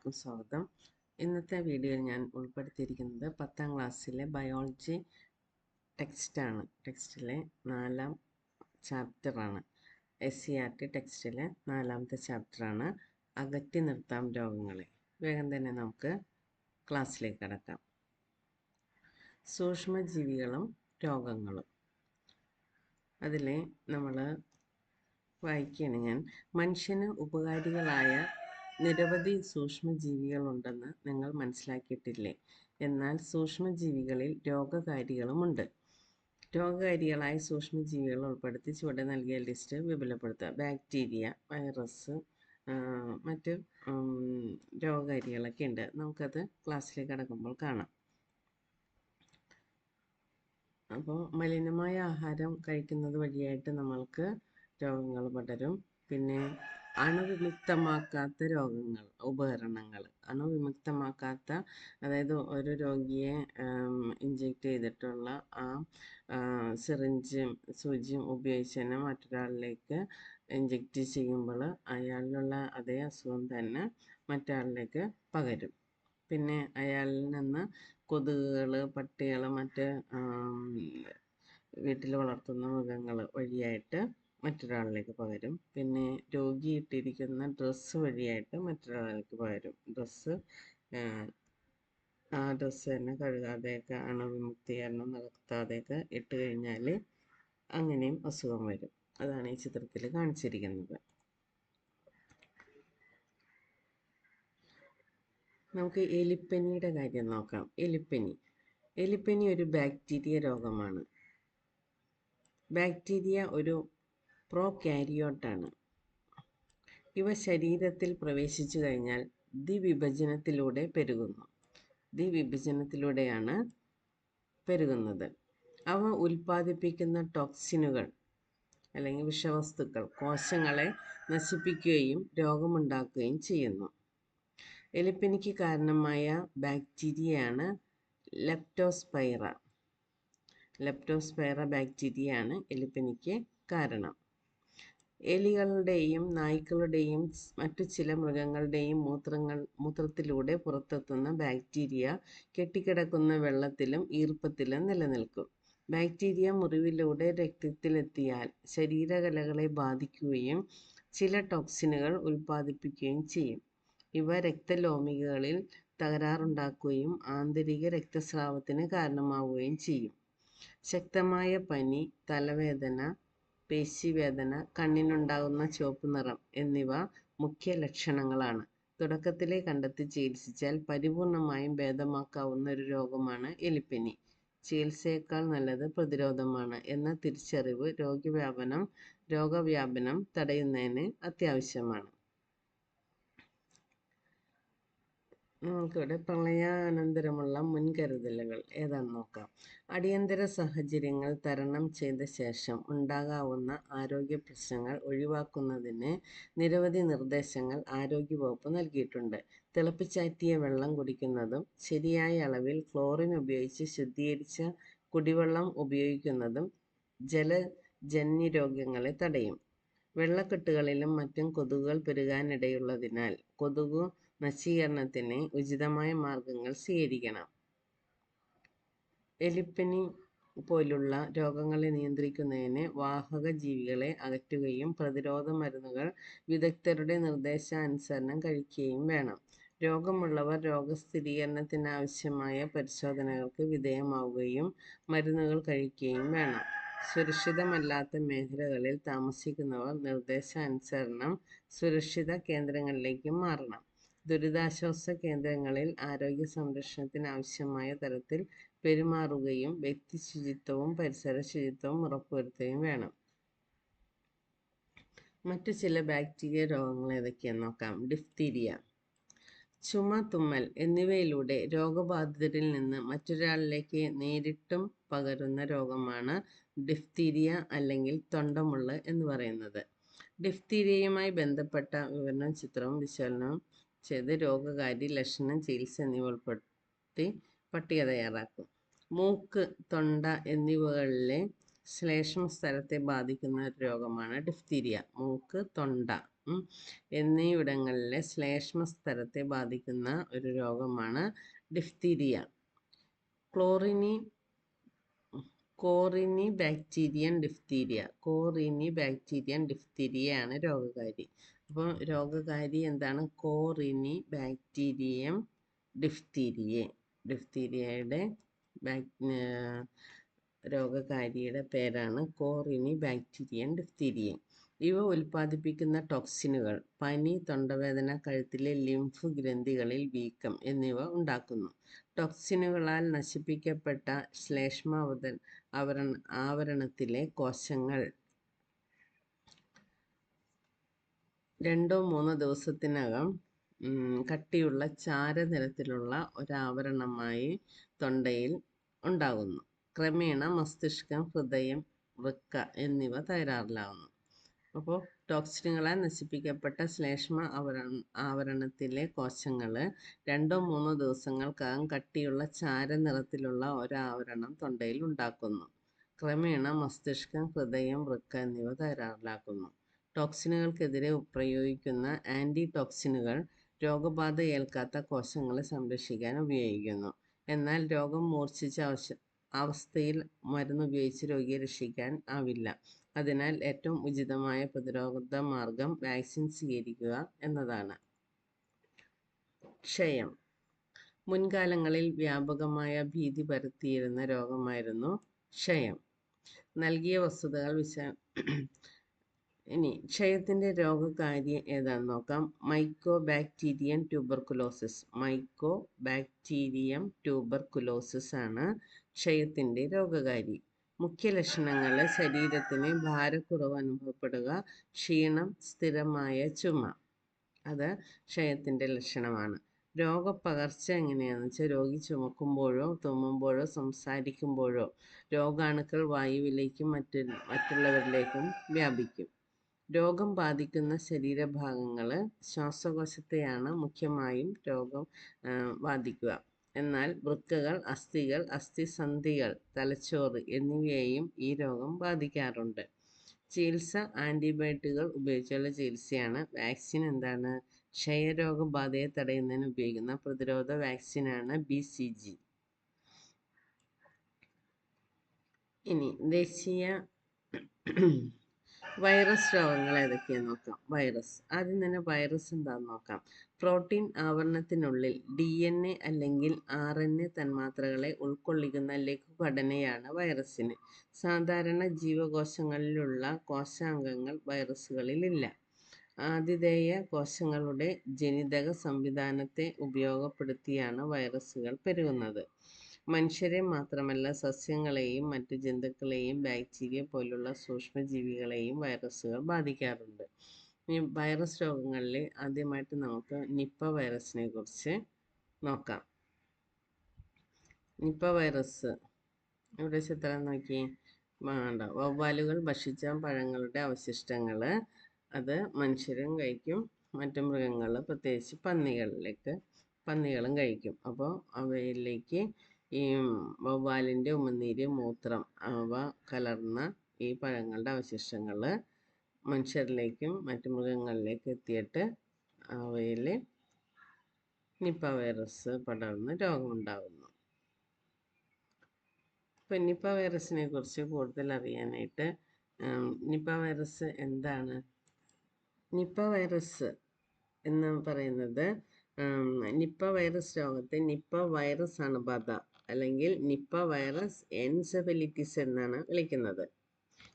എല്ലാവർക്കും സ്വാഗതം. ഇന്നത്തെ വീഡിയോയിൽ ഞാൻ ഉൾപ്പെടുത്തിയിരിക്കുന്നത് പത്താം ക്ലാസ്സിലെ ബയോളജി ടെക്സ്റ്റാണ് ടെക്സ്റ്റിലെ നാലാം ചാപ്റ്ററാണ് എസ് സി ആർ ടി ടെക്സ്റ്റിലെ നാലാമത്തെ ചാപ്റ്ററാണ് അകറ്റി നിർത്താം രോഗങ്ങളെ. വേഗം തന്നെ നമുക്ക് ക്ലാസ്സിലേക്ക് കടക്കാം. സൂക്ഷ്മജീവികളും രോഗങ്ങളും. അതിലെ നമ്മൾ വായിക്കുകയാണ് ഞാൻ. മനുഷ്യന് ഉപകാരികളായ നിരവധി സൂക്ഷ്മജീവികളുണ്ടെന്ന് നിങ്ങൾ മനസ്സിലാക്കിയിട്ടില്ലേ? എന്നാൽ സൂക്ഷ്മജീവികളിൽ രോഗകാരികളുമുണ്ട്. രോഗകാരികളായ സൂക്ഷ്മജീവികൾ ഉൾപ്പെടുത്തി ചുവടെ നൽകിയ ലിസ്റ്റ് വിപുലപ്പെടുത്തുക. ബാക്ടീരിയ വൈറസ് മറ്റ് രോഗകാരികളൊക്കെ ഉണ്ട്. നമുക്കത് ക്ലാസ്സിലേക്ക് കടക്കുമ്പോൾ കാണാം. അപ്പോൾ മലിനമായ ആഹാരം കഴിക്കുന്നത് വഴിയായിട്ട് നമ്മൾക്ക് രോഗങ്ങൾ പടരും. പിന്നെ അണുവിമുക്തമാക്കാത്ത രോഗങ്ങൾ ഉപകരണങ്ങൾ. അണുവിമുക്തമാക്കാത്ത അതായത് ഒരു രോഗിയെ ഇഞ്ചെക്ട് ചെയ്തിട്ടുള്ള ആ സിറിഞ്ചും സൂചിയും ഉപയോഗിച്ച് തന്നെ മറ്റൊരാളിലേക്ക് ഇഞ്ചെക്റ്റ് ചെയ്യുമ്പോൾ അയാളിലുള്ള അതേ അസുഖം തന്നെ മറ്റൊരാളിലേക്ക് പകരും. പിന്നെ അയാളിൽ നിന്ന് കൊതുകുകൾ പട്ടികൾ മറ്റ് വീട്ടിൽ വളർത്തുന്ന മൃഗങ്ങൾ വഴിയായിട്ട് മറ്റൊരാളിലേക്ക് പകരും. പിന്നെ രോഗി ഇട്ടിരിക്കുന്ന ഡ്രസ്സ് വഴിയായിട്ട് മറ്റൊരാളിലേക്ക് പകരും. ഡ്രസ്സ് ആ ഡ്രസ്സ് തന്നെ കഴുകാതെയൊക്കെ അണുവിമുക്തീകരണം നടത്താതെയൊക്കെ ഇട്ട് കഴിഞ്ഞാൽ അങ്ങനെയും അസുഖം വരും. അതാണ് ഈ ചിത്രത്തിൽ കാണിച്ചിരിക്കുന്നത്. നമുക്ക് എലിപ്പനിയുടെ കാര്യം നോക്കാം. എലിപ്പനി. എലിപ്പനി ഒരു ബാക്ടീരിയ രോഗമാണ്. ബാക്ടീരിയ ഒരു പ്രോകാരിയോട്ടാണ് ഇവ ശരീരത്തിൽ പ്രവേശിച്ചു കഴിഞ്ഞാൽ ദ്വിവിഭജനത്തിലൂടെ പെരുകുന്നു. ദ്വിവിഭജനത്തിലൂടെയാണ് പെരുകുന്നത്. അവ ഉൽപ്പാദിപ്പിക്കുന്ന ടോക്സിനുകൾ അല്ലെങ്കിൽ വിഷവസ്തുക്കൾ കോശങ്ങളെ നശിപ്പിക്കുകയും രോഗമുണ്ടാക്കുകയും ചെയ്യുന്നു. എലിപ്പനിക്ക് കാരണമായ ബാക്ടീരിയയാണ് ലെപ്റ്റോസ്പൈറ. ലെപ്റ്റോസ്പൈറ ബാക്ടീരിയയാണ് എലിപ്പനിക്ക് കാരണം. എലികളുടെയും നായ്ക്കളുടെയും മറ്റു ചില മൃഗങ്ങളുടെയും മൂത്രങ്ങൾ മൂത്രത്തിലൂടെ പുറത്തെത്തുന്ന ബാക്ടീരിയ കെട്ടിക്കിടക്കുന്ന വെള്ളത്തിലും ഈർപ്പത്തിലും നിലനിൽക്കും. ബാക്ടീരിയ മുറിവിലൂടെ രക്തത്തിലെത്തിയാൽ ശരീരകലകളെ ബാധിക്കുകയും ചില ടോക്സിനുകൾ ഉൽപ്പാദിപ്പിക്കുകയും ചെയ്യും. ഇവ രക്തലോമികളിൽ തകരാറുണ്ടാക്കുകയും ആന്തരിക രക്തസ്രാവത്തിന് കാരണമാവുകയും ചെയ്യും. ശക്തമായ പനി തലവേദന പേശിവേദന കണ്ണിനുണ്ടാകുന്ന ചുവപ്പ് നിറം എന്നിവ മുഖ്യ ലക്ഷണങ്ങളാണ്. തുടക്കത്തിലെ കണ്ടെത്തി ചികിത്സിച്ചാൽ പരിപൂർണമായും ഭേദമാക്കാവുന്ന ഒരു രോഗമാണ് എലിപ്പനി. ചികിത്സയേക്കാൾ നല്ലത് പ്രതിരോധമാണ് എന്ന തിരിച്ചറിവ് രോഗവ്യാപനം രോഗവ്യാപനം തടയുന്നതിന് അത്യാവശ്യമാണ്. നമുക്കിവിടെ പ്രളയാനന്തരമുള്ള മുൻകരുതലുകൾ ഏതാണെന്ന് നോക്കാം. അടിയന്തര സാഹചര്യങ്ങൾ തരണം ചെയ്ത ശേഷം ഉണ്ടാകാവുന്ന ആരോഗ്യ പ്രശ്നങ്ങൾ ഒഴിവാക്കുന്നതിന് നിരവധി നിർദ്ദേശങ്ങൾ ആരോഗ്യവകുപ്പ് നൽകിയിട്ടുണ്ട്. തിളപ്പിച്ചാറ്റിയ വെള്ളം കുടിക്കുന്നതും ശരിയായ അളവിൽ ക്ലോറിൻ ഉപയോഗിച്ച് ശുദ്ധീകരിച്ച കുടിവെള്ളം ഉപയോഗിക്കുന്നതും ജലജന്യ രോഗങ്ങളെ തടയും. വെള്ളക്കെട്ടുകളിലും മറ്റും കൊതുകുകൾ പെരുകാനിടയുള്ളതിനാൽ കൊതുകു നശീകരണത്തിന് ഉചിതമായ മാർഗങ്ങൾ സ്വീകരിക്കണം. എലിപ്പനി പോലുള്ള രോഗങ്ങളെ നിയന്ത്രിക്കുന്നതിന് വാഹക ജീവികളെ അകറ്റുകയും പ്രതിരോധ മരുന്നുകൾ വിദഗ്ധരുടെ നിർദ്ദേശാനുസരണം കഴിക്കുകയും വേണം. രോഗമുള്ളവർ രോഗസ്ഥിരീകരണത്തിനാവശ്യമായ പരിശോധനകൾക്ക് വിധേയമാവുകയും മരുന്നുകൾ കഴിക്കുകയും വേണം. സുരക്ഷിതമല്ലാത്ത മേഖലകളിൽ താമസിക്കുന്നവർ നിർദ്ദേശാനുസരണം സുരക്ഷിത കേന്ദ്രങ്ങളിലേക്ക് മാറണം. ദുരിതാശ്വാസ കേന്ദ്രങ്ങളിൽ ആരോഗ്യ സംരക്ഷണത്തിന് ആവശ്യമായ തരത്തിൽ പെരുമാറുകയും വ്യക്തി ശുചിത്വവും പരിസര ശുചിത്വവും ഉറപ്പുവരുത്തുകയും വേണം. മറ്റു ചില ബാക്ടീരിയ രോഗങ്ങൾ ഏതൊക്കെയാണെന്ന് നോക്കാം. ഡിഫ്തീരിയ ചുമ തുമ്മൽ എന്നിവയിലൂടെ രോഗബാധിതരിൽ നിന്ന് മറ്റൊരാളിലേക്ക് നേരിട്ടും പകരുന്ന രോഗമാണ് ഡിഫ്തീരിയ അല്ലെങ്കിൽ തൊണ്ടമുള്ള് എന്ന് പറയുന്നത്. ഡിഫ്തീരിയയുമായി ബന്ധപ്പെട്ട വിവരണം ചിത്രവും വിശകലനവും ചെയ്ത് രോഗകാരി ലക്ഷണം ചികിത്സ എന്നിവ ഉൾപ്പെടുത്തി പട്ടിക തയ്യാറാക്കും. മൂക്ക് തൊണ്ട എന്നിവകളിലെ ശ്ലേഷ്മ സ്ഥലത്തെ ബാധിക്കുന്ന ഒരു രോഗമാണ് ഡിഫ്തീരിയ. മൂക്ക് തൊണ്ട എന്നിവിടങ്ങളിലെ ശ്ലേഷ്മ സ്ഥലത്തെ ബാധിക്കുന്ന ഒരു രോഗമാണ് ഡിഫ്തീരിയ. ക്ലോറിനി കോറിനി ബാക്ടീരിയൻ ഡിഫ്തീരിയ. കോറിനി ബാക്ടീരിയൻ ഡിഫ്തീരിയയാണ് രോഗകാരി. അപ്പോൾ രോഗകാരി എന്താണ്? കോറിനി ബാക്ടീരിയം ഡിഫ്തീരിയെ. ഡിഫ്തീരിയയുടെ രോഗകാരിയുടെ പേരാണ് കോറിനി ബാക്ടീരിയൻ ഡിഫ്തീരിയ. ഇവ ഉൽപ്പാദിപ്പിക്കുന്ന ടോക്സിനുകൾ പനി തൊണ്ടവേദന കഴുത്തിലെ ലിംഫ് ഗ്രന്ഥികളിൽ വീക്കം എന്നിവ ഉണ്ടാക്കുന്നു. ടോക്സിനുകളാൽ നശിപ്പിക്കപ്പെട്ട ശ്ലേഷ്മാവത ആവരണ ആവരണത്തിലെ കോശങ്ങൾ രണ്ടോ മൂന്നോ ദിവസത്തിനകം കട്ടിയുള്ള ചാരനിറത്തിലുള്ള ഒരാവരണമായി തൊണ്ടയിൽ ഉണ്ടാകുന്നു. ക്രമേണ മസ്തിഷ്കം ഹൃദയം വൃക്ക എന്നിവ തകരാറിലാകുന്നു അപ്പോൾ ടോക്സിനുകളാൽ നശിപ്പിക്കപ്പെട്ട ശ്ലേഷ്മ ആവരണ ആവരണത്തിലെ കോശങ്ങൾ രണ്ടോ മൂന്നോ ദിവസങ്ങൾക്കകം കട്ടിയുള്ള ചാരനിറത്തിലുള്ള ഒരാവരണം തൊണ്ടയിൽ ഉണ്ടാക്കുന്നു. ക്രമേണ മസ്തിഷ്കം ഹൃദയം വൃക്ക എന്നിവ തകരാറിലാക്കുന്നു. ടോക്സിനുകൾക്കെതിരെ പ്രയോഗിക്കുന്ന ആന്റി രോഗബാധയേൽക്കാത്ത കോശങ്ങളെ സംരക്ഷിക്കാൻ ഉപയോഗിക്കുന്നു. എന്നാൽ രോഗം മൂർച്ഛിച്ച അവസ്ഥയിൽ മരുന്ന് ഉപയോഗിച്ച് രോഗിയെ രക്ഷിക്കാൻ ആവില്ല. അതിനാൽ ഏറ്റവും ഉചിതമായ പ്രതിരോധ മാർഗം വാക്സിൻ സ്വീകരിക്കുക എന്നതാണ്. ക്ഷയം. മുൻകാലങ്ങളിൽ വ്യാപകമായ ഭീതി പരത്തിയിരുന്ന രോഗമായിരുന്നു ക്ഷയം. നൽകിയ വസ്തുതകൾ വിശ ഇനി ക്ഷയത്തിന്റെ രോഗകാരി ഏതാണെന്ന് നോക്കാം. Mycobacterian tuberculosis mycobacterium tuberculosis ആണ് ക്ഷയത്തിന്റെ രോഗകാരി. മുഖ്യ ലക്ഷണങ്ങൾ ശരീരത്തിന് ഭാരക്കുറവ് അനുഭവപ്പെടുക ക്ഷീണം സ്ഥിരമായ ചുമ. അത് ക്ഷയത്തിന്റെ ലക്ഷണമാണ്. രോഗപ്പകർച്ച എങ്ങനെയാണെന്ന് വെച്ചാൽ രോഗി ചുമക്കുമ്പോഴോ തുമ്മുമ്പോഴോ സംസാരിക്കുമ്പോഴോ രോഗാണുക്കൾ വായുവിലേക്കും മറ്റു മറ്റുള്ളവരിലേക്കും വ്യാപിക്കും. രോഗം ബാധിക്കുന്ന ശരീരഭാഗങ്ങൾ ശ്വാസകോശത്തെയാണ് മുഖ്യമായും രോഗം ബാധിക്കുക. എന്നാൽ വൃക്കകൾ അസ്ഥികൾ അസ്ഥിസന്ധികൾ തലച്ചോറ് എന്നിവയെയും ഈ രോഗം ബാധിക്കാറുണ്ട്. ചികിത്സ ആന്റിബയോട്ടിക്കുകൾ ഉപയോഗിച്ചുള്ള ചികിത്സയാണ്. വാക്സിൻ എന്താണ്? ക്ഷയരോഗബാധയെ തടയുന്നതിന് ഉപയോഗിക്കുന്ന പ്രതിരോധ വാക്സിനാണ് ബി സി ജി. ഇനി ദേശീയ വൈറസ് രോഗങ്ങൾ ഏതൊക്കെയാന്ന് നോക്കാം? വൈറസ്. ആദ്യം തന്നെ വൈറസ് എന്താണെന്ന് നോക്കാം. പ്രോട്ടീൻ ആവരണത്തിനുള്ളിൽ ഡി എൻ എ അല്ലെങ്കിൽ ആർ എൻ എ തന്മാത്രകളെ ഉൾക്കൊള്ളിക്കുന്ന ലഘുഘടനയാണ് വൈറസിന്. സാധാരണ ജീവകോശങ്ങളിലുള്ള കോശാംഗങ്ങൾ വൈറസുകളിലില്ല. ആതിഥേയ കോശങ്ങളുടെ ജനിതക സംവിധാനത്തെ ഉപയോഗപ്പെടുത്തിയാണ് വൈറസുകൾ പെരുകുന്നത്. മനുഷ്യരെ മാത്രമല്ല സസ്യങ്ങളെയും മറ്റു ജന്തുക്കളെയും ബാക്ടീരിയ പോലുള്ള സൂക്ഷ്മജീവികളെയും വൈറസുകൾ ബാധിക്കാറുണ്ട്. വൈറസ് രോഗങ്ങളിൽ ആദ്യമായിട്ട് നമുക്ക് നിപ്പ വൈറസിനെ കുറിച്ച് നോക്കാം. നിപ്പ വൈറസ് ഇവിടെ ചിത്രം നോക്കി? വേണ്ട വവ്വാലുകൾ ഭക്ഷിച്ച പഴങ്ങളുടെ അവശിഷ്ടങ്ങൾ അത് മനുഷ്യരും കഴിക്കും. മറ്റു മൃഗങ്ങൾ പ്രത്യേകിച്ച് പന്നികളിലേക്ക് പന്നികളും കഴിക്കും. അപ്പോൾ അവയിലേക്ക് ഈ വവ്വാലിന്റെ ഉമിനീര് മൂത്രം അവ കലർന്ന ഈ പഴങ്ങളുടെ അവശിഷ്ടങ്ങൾ മനുഷ്യരിലേക്കും മറ്റു മൃഗങ്ങളിലേക്കും എത്തിയിട്ട് അവയിൽ നിപ്പ വൈറസ് പടർന്ന് രോഗമുണ്ടാകുന്നു ഇപ്പം നിപ്പ വൈറസിനെ കുറിച്ച് കൂടുതൽ അറിയാനായിട്ട് നിപ്പ വൈറസ് എന്താണ്? നിപ്പ വൈറസ് എന്ന് പറയുന്നത് നിപ്പ വൈറസ് രോഗത്തെ നിപ്പ വൈറസ് അണുബാധ അല്ലെങ്കിൽ നിപ്പ വൈറസ് എൻസെഫലിറ്റിസ് എന്നാണ് വിളിക്കുന്നത്.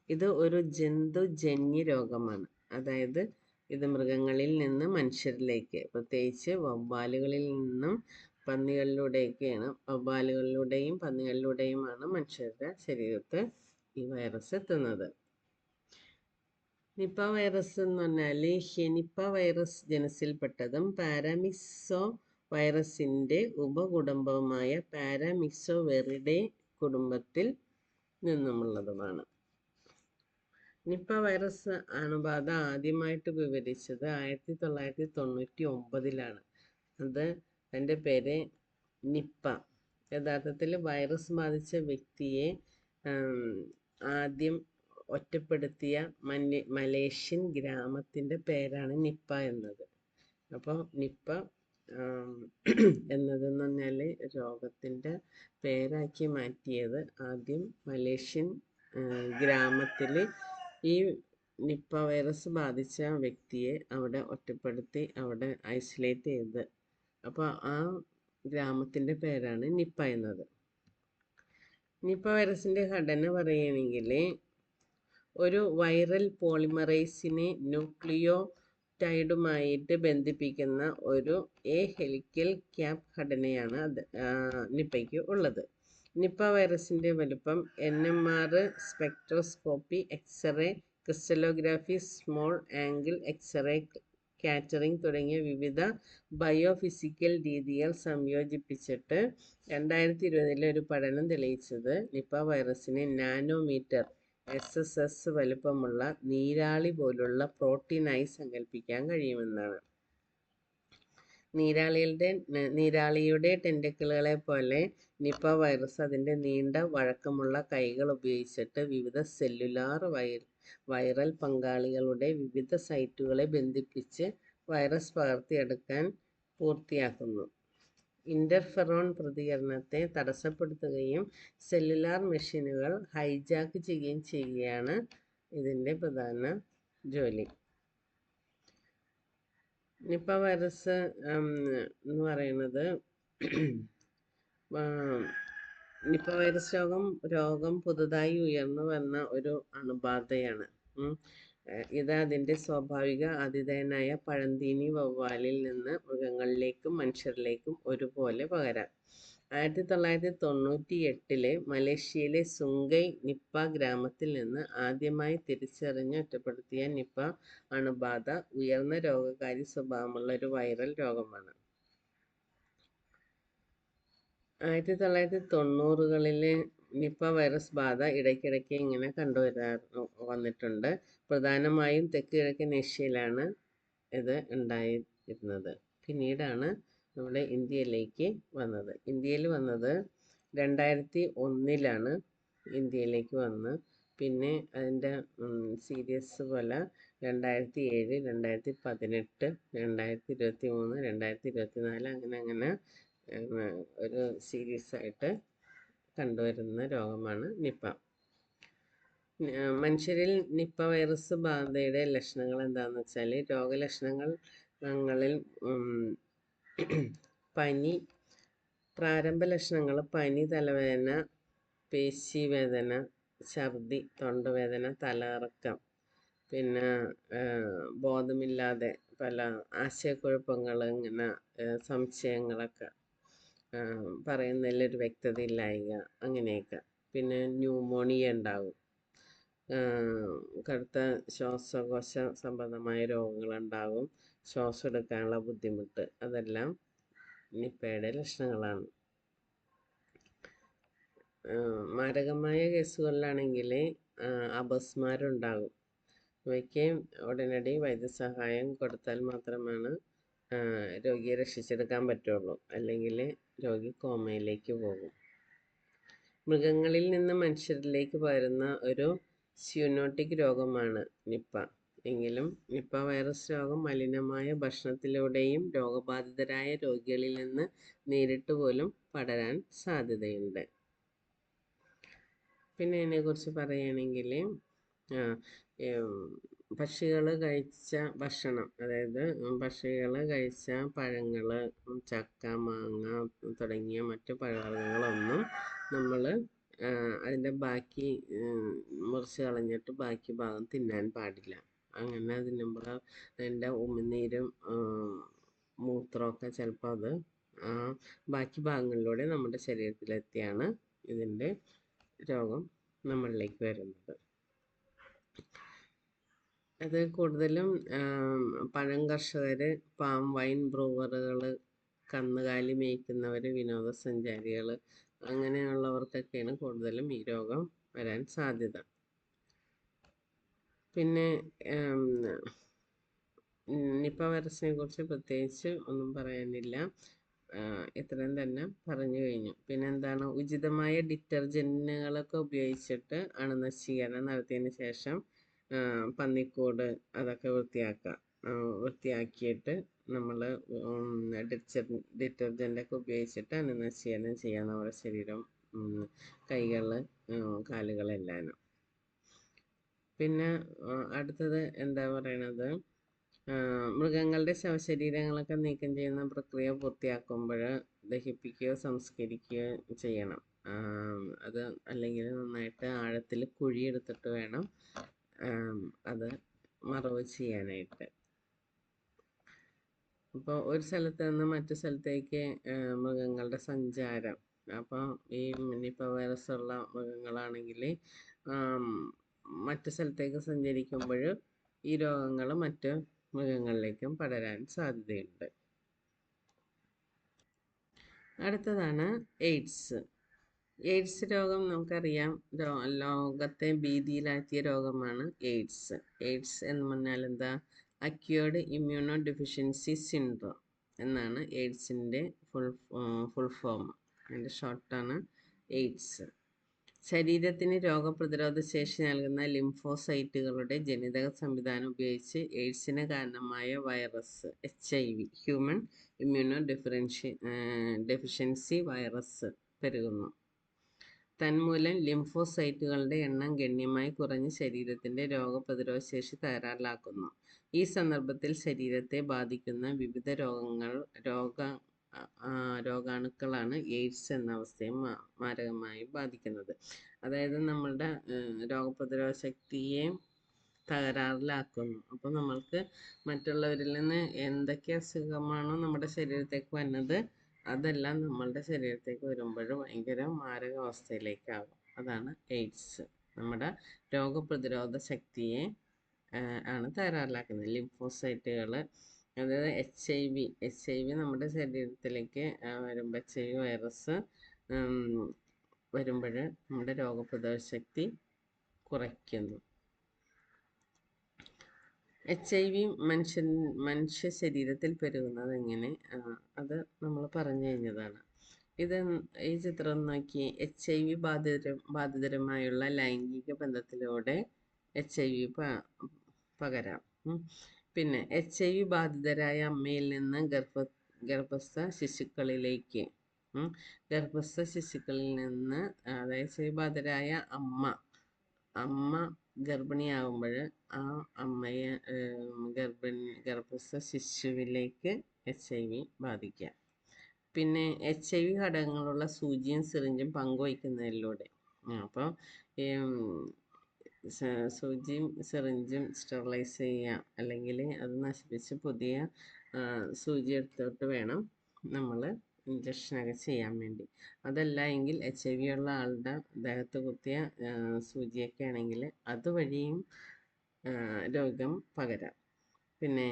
ഇത് ഒരു ജന്തുജന്യ രോഗമാണ്. അതായത് ഇത് മൃഗങ്ങളിൽ നിന്ന് മനുഷ്യരിലേക്ക് പ്രത്യേകിച്ച് വവ്വാലുകളിൽ നിന്നും പന്നികളിലൂടെയൊക്കെയാണ് വവ്വാലുകളിലൂടെയും പന്നികളിലൂടെയുമാണ് മനുഷ്യരുടെ ശരീരത്ത് ഈ വൈറസ് എത്തുന്നത്. നിപ്പ വൈറസ് എന്ന് പറഞ്ഞാൽ ഹെനിപ്പ വൈറസ് ജനസിൽപ്പെട്ടതും പാരാമിക്സോ വൈറസിന്റെ ഉപകുടുംബവുമായ പാരാമിക്സോ വെറിഡേ കുടുംബത്തിൽ നിന്നുമുള്ളതുമാണ്. നിപ്പ വൈറസ് അണുബാധ ആദ്യമായിട്ട് വിവരിച്ചത് ആയിരത്തി തൊള്ളായിരത്തി തൊണ്ണൂറ്റി ഒമ്പതിലാണ് അത് എന്റെ പേര് നിപ്പ യഥാർത്ഥത്തിൽ വൈറസ് ബാധിച്ച വ്യക്തിയെ ആദ്യം ഒറ്റപ്പെടുത്തിയ മലേ മലേഷ്യൻ ഗ്രാമത്തിന്റെ പേരാണ് നിപ്പ എന്നത്. അപ്പോൾ നിപ്പ എന്നതെന്ന് പറഞ്ഞാൽ രോഗത്തിന്റെ പേരാക്കി മാറ്റിയത് ആദ്യം മലേഷ്യൻ ഗ്രാമത്തിൽ ഈ നിപ്പ വൈറസ് ബാധിച്ച വ്യക്തിയെ അവിടെ ഒറ്റപ്പെടുത്തി അവിടെ ഐസൊലേറ്റ് ചെയ്ത്. അപ്പോൾ ആ ഗ്രാമത്തിന്റെ പേരാണ് നിപ്പ എന്നത്. നിപ്പ വൈറസിന്റെ ഘടന പറയുകയാണെങ്കിൽ ഒരു വൈറൽ പോളിമറേസിനെ ന്യൂക്ലിയോ ടൈഡുമായിട്ട് ബന്ധിപ്പിക്കുന്ന ഒരു എ ഹെലിക്കൽ ക്യാപ് ഘടനയാണ് അത് നിപ്പയ്ക്ക് ഉള്ളത്. നിപ്പ വൈറസിന്റെ വലുപ്പം N M R spectroscopy x ray crystallography small angle x ray scattering തുടങ്ങിയ വിവിധ ബയോഫിസിക്കൽ രീതികൾ സംയോജിപ്പിച്ചിട്ട് രണ്ടായിരത്തി ഇരുപതിലെ ഒരു പഠനം തെളിയിച്ചത് നിപ്പ വൈറസിനെ നാനോമീറ്റർ എസ് എസ് എസ് വലുപ്പമുള്ള നീരാളി പോലുള്ള പ്രോട്ടീനായി സങ്കല്പിക്കാൻ കഴിയുമെന്നാണ്. നീരാളികളുടെ നീരാളിയുടെ ടെൻഡക്കിളുകളെ പോലെ നിപ്പ വൈറസ് അതിന്റെ നീണ്ട വഴക്കമുള്ള കൈകൾ ഉപയോഗിച്ചിട്ട് വിവിധ സെല്ലുലാർ വൈ വൈറൽ പങ്കാളികളുടെ വിവിധ സൈറ്റുകളെ ബന്ധിപ്പിച്ച് വൈറസ് പകർത്തിയെടുക്കാൻ പൂർത്തിയാക്കുന്നു. ഇന്റർഫെറോൺ പ്രതികരണത്തെ തടസ്സപ്പെടുത്തുകയും സെല്ലുലാർ മെഷീനുകൾ ഹൈജാക്ക് ചെയ്യുകയും ചെയ്യുകയാണ് ഇതിന്റെ പ്രധാന ജോലി. നിപ്പ വൈറസ് എന്ന് പറയുന്നത് നിപ്പ വൈറസ് രോഗം രോഗം പുതുതായി ഉയർന്നു വന്ന ഒരു അണുബാധയാണ്. ഇത് അതിന്റെ സ്വാഭാവിക ആതിഥേയനായ പഴന്തീനി വവ്വാലിൽ നിന്ന് മൃഗങ്ങളിലേക്കും മനുഷ്യരിലേക്കും ഒരുപോലെ പകരാം. ആയിരത്തി തൊള്ളായിരത്തി തൊണ്ണൂറ്റി എട്ടിലെ മലേഷ്യയിലെ സുങ്കൈ നിപ്പ ഗ്രാമത്തിൽ നിന്ന് ആദ്യമായി തിരിച്ചറിഞ്ഞ് ഒറ്റപ്പെടുത്തിയ നിപ്പ അണുബാധ ഉയർന്ന രോഗകാരി സ്വഭാവമുള്ള ഒരു വൈറൽ രോഗമാണ്. ആയിരത്തി തൊള്ളായിരത്തി തൊണ്ണൂറുകളിലെ നിപ്പ വൈറസ് ബാധ ഇടയ്ക്കിടയ്ക്ക് ഇങ്ങനെ കണ്ടുവരാറു വന്നിട്ടുണ്ട്. പ്രധാനമായും തെക്ക് കിഴക്കൻ ഏഷ്യയിലാണ് ഇത് ഉണ്ടായിരുന്നത്. പിന്നീടാണ് നമ്മുടെ ഇന്ത്യയിലേക്ക് വന്നത്. ഇന്ത്യയിൽ വന്നത് രണ്ടായിരത്തി ഒന്നിലാണ് ഇന്ത്യയിലേക്ക് വന്ന്. പിന്നെ അതിന്റെ സീരിയസ് പോലെ രണ്ടായിരത്തി ഏഴ് രണ്ടായിരത്തി പതിനെട്ട് രണ്ടായിരത്തി ഇരുപത്തി മൂന്ന് രണ്ടായിരത്തി ഇരുപത്തി നാല് അങ്ങനെ അങ്ങനെ ഒരു സീരീസ് ആയിട്ട് കണ്ടുവരുന്ന രോഗമാണ് നിപ്പ. മനുഷ്യരിൽ നിപ്പ വൈറസ് ബാധയുടെ ലക്ഷണങ്ങൾ എന്താണെന്ന് വെച്ചാൽ രോഗലക്ഷണങ്ങൾ രോഗലക്ഷണങ്ങളിൽ പനി പ്രാരംഭ ലക്ഷണങ്ങൾ പനി തലവേദന പേശിവേദന ഛർദി തൊണ്ടവേദന തലകറക്കം പിന്നെ ബോധമില്ലാതെ പല ആശയക്കുഴപ്പങ്ങൾ ഇങ്ങനെ സംശയങ്ങളൊക്കെ. പറയുന്നതിലൊരു വ്യക്തത ഇല്ലായ്മ അങ്ങനെയൊക്കെ. പിന്നെ ന്യൂമോണിയ ഉണ്ടാകും കടുത്ത ശ്വാസകോശ സംബന്ധമായ രോഗങ്ങളുണ്ടാകും ശ്വാസം എടുക്കാനുള്ള ബുദ്ധിമുട്ട് അതെല്ലാം നിപ്പയുടെ ലക്ഷണങ്ങളാണ്. മാരകമായ കേസുകളിലാണെങ്കിൽ അപസ്മാരമുണ്ടാകും ഇവയ്ക്ക് ഉടനടി വൈദ്യസഹായം കൊടുത്താൽ മാത്രമാണ് രോഗിയെ രക്ഷിച്ചെടുക്കാൻ പറ്റുള്ളൂ. അല്ലെങ്കിൽ രോഗി കോമയിലേക്ക് പോകും. മൃഗങ്ങളിൽ നിന്ന് മനുഷ്യരിലേക്ക് പകരുന്ന ഒരു സ്യൂനോട്ടിക് രോഗമാണ് നിപ്പ. എങ്കിലും നിപ്പ വൈറസ് രോഗം മലിനമായ ഭക്ഷണത്തിലൂടെയും രോഗബാധിതരായ രോഗികളിൽ നിന്ന് നേരിട്ട് പോലും പടരാൻ സാധ്യതയുണ്ട്. പിന്നെ ഇതിനെക്കുറിച്ച് പറയുകയാണെങ്കിൽ പക്ഷികൾ കഴിച്ച ഭക്ഷണം. അതായത് പക്ഷികൾ കഴിച്ച പഴങ്ങൾ ചക്ക മാങ്ങ തുടങ്ങിയ മറ്റ് പഴവർഗങ്ങളൊന്നും നമ്മൾ അതിന്റെ ബാക്കി മുറിച്ച് കളഞ്ഞിട്ട് ബാക്കി ഭാഗം തിന്നാൻ പാടില്ല. അങ്ങനെ തിന്നുമ്പോൾ അതിന്റെ ഉമിനീരും മൂത്രമൊക്കെ ചിലപ്പോൾ അത് ബാക്കി ഭാഗങ്ങളിലൂടെ നമ്മുടെ ശരീരത്തിലെത്തിയാണ് ഇതിന്റെ രോഗം നമ്മളിലേക്ക് വരുന്നത്. അത് കൂടുതലും പഴം കർഷകർ പാം വൈൻ ബ്രൂവറുകൾ കന്നുകാലി മേയ്ക്കുന്നവർ വിനോദസഞ്ചാരികൾ അങ്ങനെയുള്ളവർക്കൊക്കെയാണ് കൂടുതലും ഈ രോഗം വരാൻ സാധ്യത. പിന്നെ നിപ്പ വൈറസിനെ കുറിച്ച് പ്രത്യേകിച്ച് ഒന്നും പറയാനില്ല. ഇത്രയും തന്നെ പറഞ്ഞു കഴിഞ്ഞു. പിന്നെ എന്താണ് ഉചിതമായ ഡിറ്റർജന്റുകളൊക്കെ ഉപയോഗിച്ചിട്ട് അണുനശീകരണം നടത്തിയതിന് ശേഷം പന്നിക്കൂട് അതൊക്കെ വൃത്തിയാക്കുക വൃത്തിയാക്കിയിട്ട് നമ്മൾ ഡിറ്റർ ഡിറ്റർജന്റൊക്കെ ഉപയോഗിച്ചിട്ട് അനുനശീലനം ചെയ്യുക നമ്മുടെ ശരീരം കൈകൾ കാലുകളെല്ലാം പിന്നെ അടുത്തത് എന്താ പറയണത്? മൃഗങ്ങളുടെ ശവശരീരങ്ങളൊക്കെ നീക്കം ചെയ്യുന്ന പ്രക്രിയ പൂർത്തിയാക്കുമ്പോൾ ദഹിപ്പിക്കുകയോ സംസ്കരിക്കുകയോ ചെയ്യണം. അത് അല്ലെങ്കിൽ നന്നായിട്ട് ആഴത്തിൽ കുഴിയെടുത്തിട്ട് വേണം അത് മറവ് ചെയ്യാനായിട്ട്. അപ്പോൾ ഒരു സ്ഥലത്ത് നിന്ന് മറ്റു സ്ഥലത്തേക്ക് മൃഗങ്ങളുടെ സഞ്ചാരം. അപ്പോൾ ഈ നിപ്പ വൈറസ് ഉള്ള മൃഗങ്ങളാണെങ്കിൽ മറ്റു സ്ഥലത്തേക്ക് സഞ്ചരിക്കുമ്പോൾ ഈ രോഗങ്ങൾ മറ്റ് മൃഗങ്ങളിലേക്കും പടരാൻ സാധ്യതയുണ്ട്. അടുത്തതാണ് എയ്ഡ്സ്. എയ്ഡ്സ് രോഗം നമുക്കറിയാം. ലോകത്തെ ഭീതിയിലാക്കിയ രോഗമാണ് എയ്ഡ്സ്. എയ്ഡ്സ് എന്ന് പറഞ്ഞാൽ എന്താ? അക്യൂർഡ് ഇമ്മ്യൂണോ ഡെഫിഷ്യൻസി സിൻഡ്രോം എന്നാണ് എയ്ഡ്സിന്റെ ഫുൾ ഫുൾ ഫോം അതിന്റെ ഷോർട്ടാണ് എയ്ഡ്സ്. ശരീരത്തിന് രോഗപ്രതിരോധ ശേഷി നൽകുന്ന ലിംഫോസൈറ്റുകളുടെ ജനിതക സംവിധാനം ഉപയോഗിച്ച് എയ്ഡ്സിന് കാരണമായ virus H I V human immuno ഡിഫറൻഷി deficiency virus പെരുകുന്നു. തന്മൂലം ലിംഫോസൈറ്റുകളുടെ എണ്ണം ഗണ്യമായി കുറഞ്ഞ് ശരീരത്തിന്റെ രോഗപ്രതിരോധ ശേഷി തകരാറിലാക്കുന്നു. ഈ സന്ദർഭത്തിൽ ശരീരത്തെ ബാധിക്കുന്ന വിവിധ രോഗങ്ങൾ രോഗ രോഗാണുക്കളാണ് എയ്ഡ്സ് എന്ന അവസ്ഥയെ മാരകമായി ബാധിക്കുന്നത്. അതായത് നമ്മളുടെ രോഗപ്രതിരോധ ശക്തിയെ തകരാറിലാക്കുന്നു. അപ്പോൾ നമ്മൾക്ക് മറ്റുള്ളവരിൽ നിന്ന് എന്തൊക്കെ അസുഖമാണോ നമ്മുടെ ശരീരത്തേക്ക് വരുന്നത് അതെല്ലാം നമ്മളുടെ ശരീരത്തേക്ക് വരുമ്പോൾ ഭയങ്കര മാരകാവസ്ഥയിലേക്കാകും അതാണ് എയ്ഡ്സ്. നമ്മുടെ രോഗപ്രതിരോധ ശക്തിയെ ആണ് തകരാറിലാക്കുന്നത് ലിംഫോസൈറ്റുകൾ അതായത് H I V H I V നമ്മുടെ ശരീരത്തിലേക്ക് വരുമ്പോൾ എച്ച് ഐ വി വൈറസ് വരുമ്പോൾ നമ്മുടെ രോഗപ്രതിരോധ ശക്തി കുറയ്ക്കുന്നു. എച്ച് ഐ വി മനുഷ്യൻ മനുഷ്യ ശരീരത്തിൽ പെരുകുന്നത് എങ്ങനെ? അത് നമ്മൾ പറഞ്ഞു കഴിഞ്ഞതാണ്. ഇത് ഈ ചിത്രം നോക്കി എച്ച് ഐ വി ബാധിതര ബാധിതരുമായുള്ള ലൈംഗിക ബന്ധത്തിലൂടെ എച്ച് ഐ വി പകരാം. പിന്നെ എച്ച് ഐ വി ബാധിതരായ അമ്മയിൽ നിന്ന് ഗർഭ ഗർഭസ്ഥ ശിശുക്കളിലേക്ക് ഗർഭസ്ഥ ശിശുക്കളിൽ നിന്ന് അതായത് എച്ച് ഐ വി ബാധിതരായ അമ്മ അമ്മ ഗർഭിണിയാകുമ്പോൾ ആ അമ്മയെ ഗർഭിണി ഗർഭസ്ഥ ശിശുവിലേക്ക് എച്ച് ഐ വി ബാധിക്കാം പിന്നെ എച്ച് ഐ വി ഘടകങ്ങളുള്ള സൂചിയും സിറിഞ്ചും പങ്കുവയ്ക്കുന്നതിലൂടെ. അപ്പോൾ സൂചിയും സിറിഞ്ചും സ്റ്റെറിലൈസ് ചെയ്യാം അല്ലെങ്കിൽ അത് നശിപ്പിച്ച് പുതിയ സൂചി എടുത്തിട്ട് വേണം നമ്മൾ ഇഞ്ചക്ഷനൊക്കെ ചെയ്യാൻ വേണ്ടി. അതല്ല എങ്കിൽ എച്ച് ഐ വി ഉള്ള ആളുടെ ദേഹത്ത് കുത്തിയ സൂചിയൊക്കെ ആണെങ്കിൽ അതുവഴിയും രോഗം പകരാം. പിന്നെ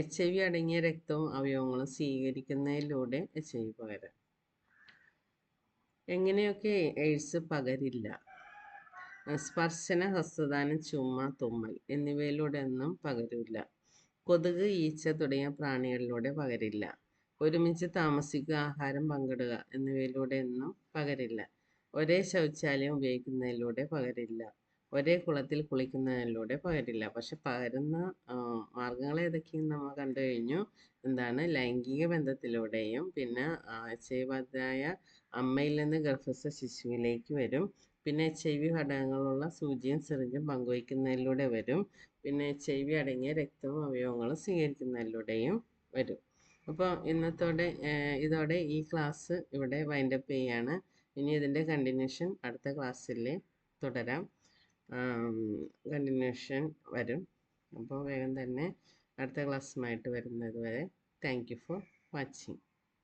എച്ച് ഐ വി അടങ്ങിയ രക്തവും അവയവങ്ങളും സ്വീകരിക്കുന്നതിലൂടെ എച്ച് ഐ വി പകരാം. എങ്ങനെയൊക്കെ എയ്ഡ്സ് പകരില്ല? സ്പർശന ഹസ്തദാനം ചുമ തുമ്മൽ എന്നിവയിലൂടെ ഒന്നും പകരില്ല കൊതുക് ഈച്ച തുടങ്ങിയ പ്രാണികളിലൂടെ പകരില്ല. ഒരുമിച്ച് താമസിക്കുക ആഹാരം പങ്കിടുക എന്നിവയിലൂടെ ഒന്നും പകരില്ല. ഒരേ ശൗചാലയം ഉപയോഗിക്കുന്നതിലൂടെ പകരില്ല. ഒരേ കുളത്തിൽ കുളിക്കുന്നതിലൂടെ പകരില്ല. പക്ഷെ പകരുന്ന മാർഗങ്ങൾ ഏതൊക്കെയെന്ന് നമ്മൾ കണ്ടു കഴിഞ്ഞു. എന്താണ്? ലൈംഗിക ബന്ധത്തിലൂടെയും പിന്നെ എച്ച് അമ്മയിൽ നിന്ന് ഗർഭസ്ഥ ശിശുവിലേക്ക് വരും. പിന്നെ എച്ച് ഐ വി ഘടകങ്ങളുള്ള സൂചിയും സിറിഞ്ചും പങ്കുവയ്ക്കുന്നതിലൂടെ വരും. പിന്നെ എച്ച് ഐ വി അടങ്ങിയ രക്തവും അവയവങ്ങളും സ്വീകരിക്കുന്നതിലൂടെയും വരും. അപ്പോൾ ഇന്നത്തോടെ ഇതോടെ ഈ ക്ലാസ് ഇവിടെ വൈൻഡപ്പ് ചെയ്യാണ്. ഇനി ഇതിന്റെ കണ്ടിന്യൂഷൻ അടുത്ത ക്ലാസ്സിൽ തുടരാം. കണ്ടിന്യൂഷൻ വരും. അപ്പോൾ വേഗം തന്നെ അടുത്ത ക്ലാസ്സുമായിട്ട് വരുന്നത് വരെ. Thank you for watching